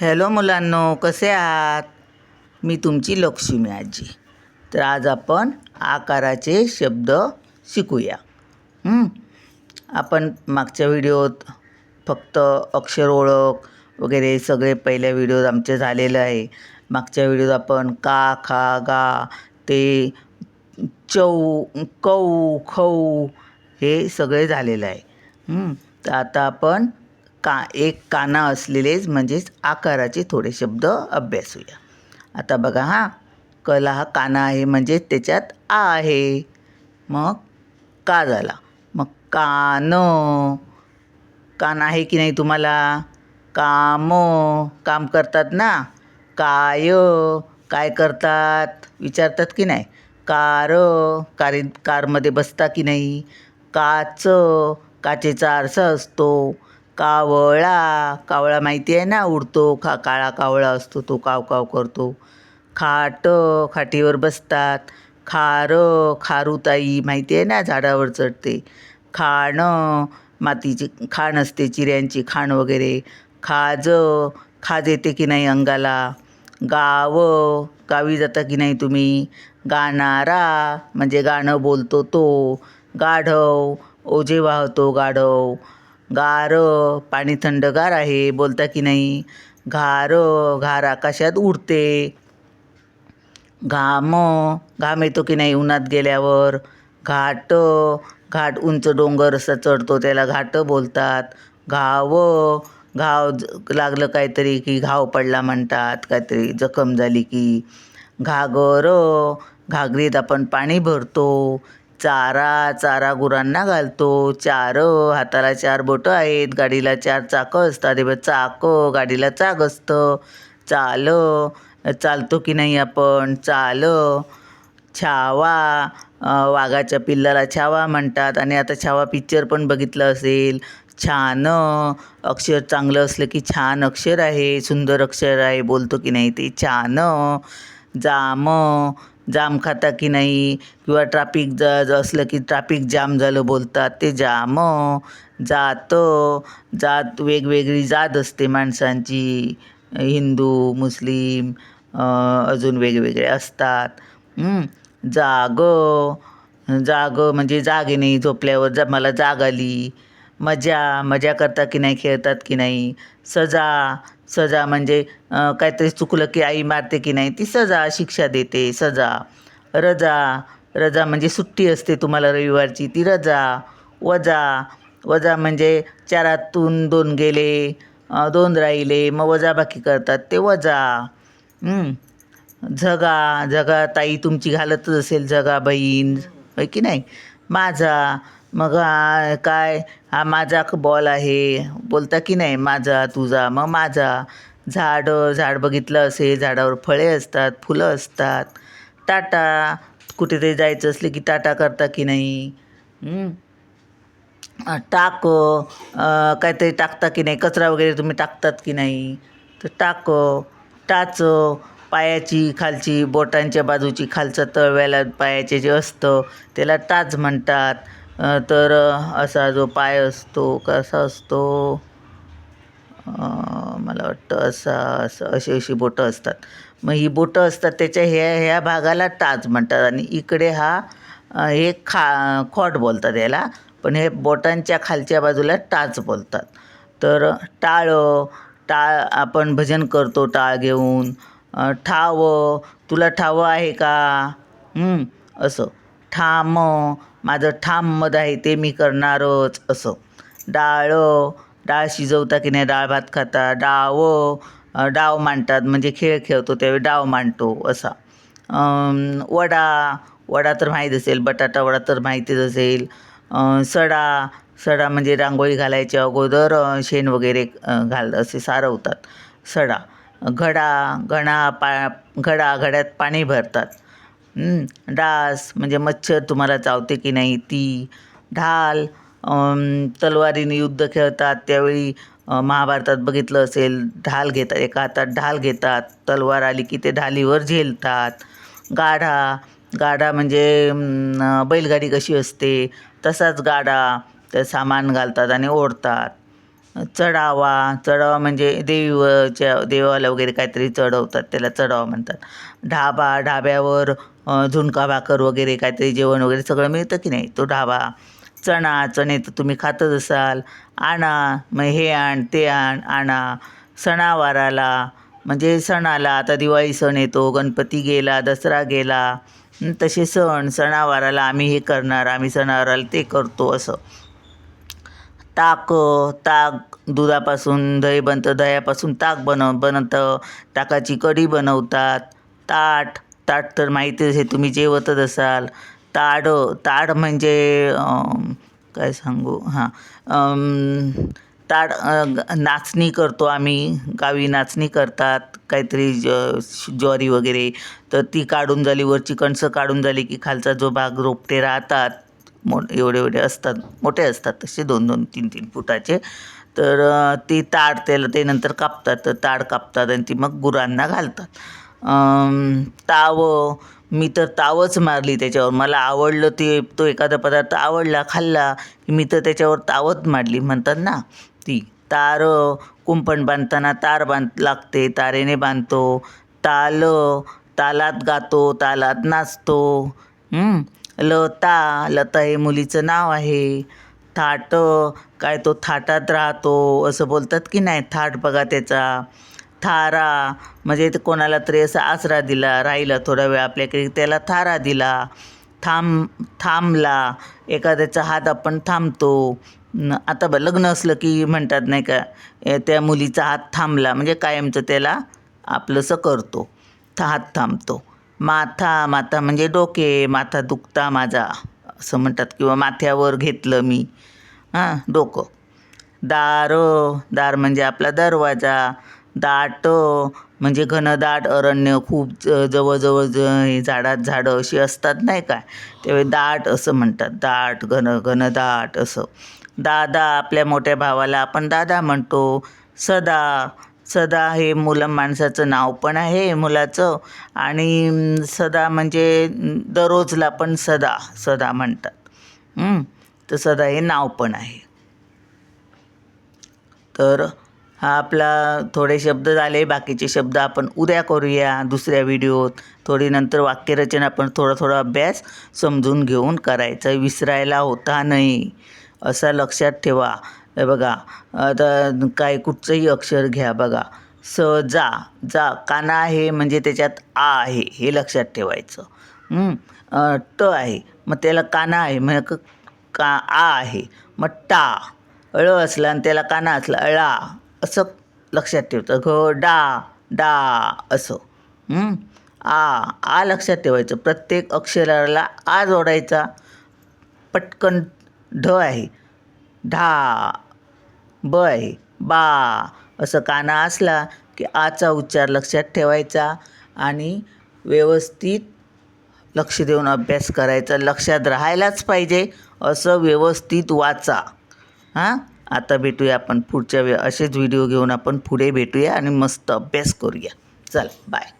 Hello मुलांनो कसे आहात? मी तुमची लक्ष्मी आजी. तर आज आपण आकाराचे शब्द शिकूया. आपण मागच्या व्हिडिओत फक्त अक्षर ओळख वगैरे सगळे पहिल्या व्हिडिओत आमचे झालेलं आहे. मागच्या व्हिडिओत आपण का खा गा ते चौ कौ खऊ हे सगळे झालेलं आहे. तर आता आपण का एक काना असलेलेच म्हणजेच आकाराचे थोडे शब्द अभ्यासूया आता बघा हा कला हा काना आहे म्हणजे त्याच्यात आ आहे. मग का झाला? मग कान. कान आहे की नाही तुम्हाला? काम. काम करतात ना? काय? काय करतात? विचारतात की नाही? कार. कारी कारमध्ये बसता की नाही? काच. काचेचा आरसा असतो. कावळा. कावळा माहिती आहे ना उडतो खा काळा कावळा असतो तो काव काव करतो. खाट खाटीवर बसतात. खार खारुताई माहिती आहे ना झाडावर चढते. खाणं मातीची खाण असते चिऱ्यांची खाण वगैरे. खाज खाज येते की नाही अंगाला. गाव गावी जाता की नाही तुम्ही? गाणारा म्हणजे गाणं बोलतो तो. गाढव ओझे वाहतो गाढव. गार पाणी थंडगार आहे बोलता की नाही? घार घार आकाशात उडते. घाम घाम येतो की नाही उन्हात गेल्यावर? घाट घाट उंच डोंगर असा चढतो त्याला घाट बोलतात. घाव घाव ज- लागलं काहीतरी की घाव पडला म्हणतात काहीतरी जखम झाली की. घागर घागरीत आपण पाणी भरतो. चारा चारा गुरांना घालतो. चार हाताला चार बोटं आहेत. गाडीला चार चाकं असतात. हे चाकं गाडीला चाक असतं. चाल चालतो की नाही आपण? चाल छावा वाघाच्या पिल्लाला छावा म्हणतात. आणि आता छावा पिक्चर पण बघितलं असेल. छान अक्षर चांगलं असलं की छान अक्षर आहे. सुंदर अक्षर आहे. बोलतो की नाही ते छान. जाम जाम खाता की नाही? किंवा ट्राफिक ज असलं की ट्राफिक जाम झालं बोलतात ते जाम जात. जात वेगवेगळी जात असते माणसांची. हिंदू मुस्लिम अजून वेगवेगळे असतात. जाग. जाग म्हणजे जागे नाही झोपल्यावर जा मला जाग आली. मजा मजा करता की नाही खेळतात की नाही सजा सजा म्हणजे काहीतरी चुकलं की आई मारते की नाही ती सजा शिक्षा देते सजा. रजा रजा म्हणजे सुट्टी असते तुम्हाला रविवारची ती रजा वजा. वजा म्हणजे चारातून दोन गेले दोन राहिले मग वजाबाकी करतात ते वजा. झगा झगा ताई तुमची घालतच असेल झगा बहीण होय की नाही? माझा. मग हा काय? हा माझा बॉल आहे. बोलता की नाही माझा तुझा मग माझा. झाड झाड बघितलं असे झाडावर फळे असतात फुलं असतात. टाटा. कुठेतरी जायचं असले की टाटा करता की नाही? टाक काहीतरी टाकता की नाही? कचरा वगैरे तुम्ही टाकतात की नाही? तर टाक टाच पायाची खालची बोटांच्या बाजूची खालचं तळव्याला पायाचे जे असतं त्याला टाच म्हणतात. तर असा जो पाय असतो कसा असतो? मला वाटतं असा असं अशी अशी बोटं असतात. मग ही बोटं असतात त्याच्या ह्या ह्या भागाला टाच म्हणतात आणि इकडे हा हे खा खोट बोलतात याला. पण हे बोटांच्या खालच्या बाजूला टाच बोलतात. तर टाळ टाळ आपण भजन करतो टाळ घेऊन. ठाव तुला ठाव आहे का? असं. ठाम माझं ठाम मत आहे ते मी करणारच असं. डाळ डाळ शिजवता की नाही डाळ भात खाता डाव डाव मांडतात म्हणजे खेळ खेळतो त्यावेळी डाव मांडतो असा. वडा वडा तर माहीत असेल बटाटा वडा तर माहितीच असेल. सडा सडा म्हणजे रांगोळी घालायच्या अगोदर शेण वगैरे घाल असे सारवतात सडा. घडा घणा पा घडा घड्यात पाणी भरतात. डास म्हणजे मच्छर तुम्हाला चावते की नाही ती ढाल तलवारीने युद्ध खेळतात त्यावेळी महाभारतात बघितलं असेल ढाल घेतात एका हातात ढाल घेतात तलवार आली की ते ढालीवर झेलतात. गाढा गाढा म्हणजे बैलगाडी कशी असते तसाच गाडा ते सामान घालतात आणि ओढतात. चढावा चढावा म्हणजे देवीच्या देवाला वगैरे काहीतरी चढवतात त्याला चढावा म्हणतात. ढाबा ढाब्यावर झुणका भाकर वगैरे काहीतरी जेवण वगैरे सगळं मिळतं की नाही? तो ढाबा. चणा चणे तर तुम्ही खातच असाल. आणा मग हे आण ते आण आणा. सणावाराला म्हणजे सणाला आता दिवाळी सण येतो गणपती गेला दसरा गेला तसे सण सणावाराला आम्ही हे करणार आम्ही सणावाराला ते करतो असं. ताक ताक दुधापासून दही बनतं दह्यापासून ताक बनव बनतं. ताकाची कढी बनवतात. ताट ताट तर माहितीच आहे तुम्ही जेवतच असाल. ताड ताड म्हणजे काय सांगू? हां ताड नाचणी करतो आम्ही. गावी नाचणी करतात काहीतरी ज ज्वारी वगैरे. तर ती काढून झाली वरची कणसं काढून झाली की खालचा जो भाग रोपटे राहतात मो एवढे एवढे असतात मोठे असतात तसे दोन दोन तीन तीन फुटाचे. तर ती ताड त्याला ते नंतर कापतात तर ताड कापतात आणि ती मग गुरांना घालतात. ताव मी तर तावच मारली त्याच्यावर. मला आवडलं ते तो एखादा पदार्थ आवडला खाल्ला मी तर त्याच्यावर तावच मारली. म्हणतात ना ती तार कुंपण बांधताना तार बांध लागते तारेने बांधतो. ताल तालात गातो तालात नाचतो. लता लता हे मुलीचं नाव आहे. थाट काय तो थाटात राहतो असं बोलतात की नाही थाट बघा त्याचा. थारा म्हणजे ते कोणाला तरी असा आसरा दिला राहिला थोडा वेळ आपल्याकडे त्याला थारा दिला. थांब थांबला. एखाद्याचा हात आपण थांबतो. न- आता ब लग्न असलं की म्हणतात नाही का त्या मुलीचा हात थांबला म्हणजे कायमचं त्याला आपलंसं करतो. था हात थांबतो. माथा माथा म्हणजे डोके माथा दुखता माझा असं म्हणतात. किंवा माथ्यावर घेतलं मी. हां डोकं. दार दार म्हणजे आपला दरवाजा. दाट म्हणजे घनदाट अरण्य. खूप ज- जवळजवळ ज हे झाडात झाडं अशी असतात नाही काय त्यावेळी दाट असं म्हणतात. दाट घन घनदाट असं. दादा आपल्या मोठ्या भावाला आपण दादा म्हणतो. सदा सदा हे मुलं माणसाचं नाव पण आहे मुलाचं. आणि सदा म्हणजे दररोजला पण सदा सदा म्हणतात. तर सदा हे नाव पण आहे. तर हा आपला थोडे शब्द झाले बाकीचे शब्द आपण उद्या करूया दुसऱ्या व्हिडिओत. थोडी नंतर वाक्यरचना पण थोडा थोडा अभ्यास समजून घेऊन करायचा. विसरायला होता नाही. असं लक्षात ठेवा. हे बघा आता काय कुठचंही अक्षर घ्या बघा. स जा जा काना आहे म्हणजे त्याच्यात आ आहे हे लक्षात ठेवायचं. ट आहे मग त्याला काना आहे म्हणजे का आ आहे मग टा. अळ असला आणि त्याला काना असला अळा असं लक्षात ठेवतं. घ डा डा असं. आ आ लक्षात ठेवायचं. प्रत्येक अक्षराला आ जोडायचा. पटकन ढ आहे. ढा ब आहे बा असं काना असला की आचा उच्चार लक्षात ठेवायचा आणि व्यवस्थित लक्ष देऊन अभ्यास करायचा. लक्षात राहायलाच पाहिजे असं व्यवस्थित वाचा. हां? आता भेटूया आपण पुढच्या वे असेच व्हिडिओ घेऊन आपण पुढे भेटूया आणि मस्त अभ्यास करूया. चल बाय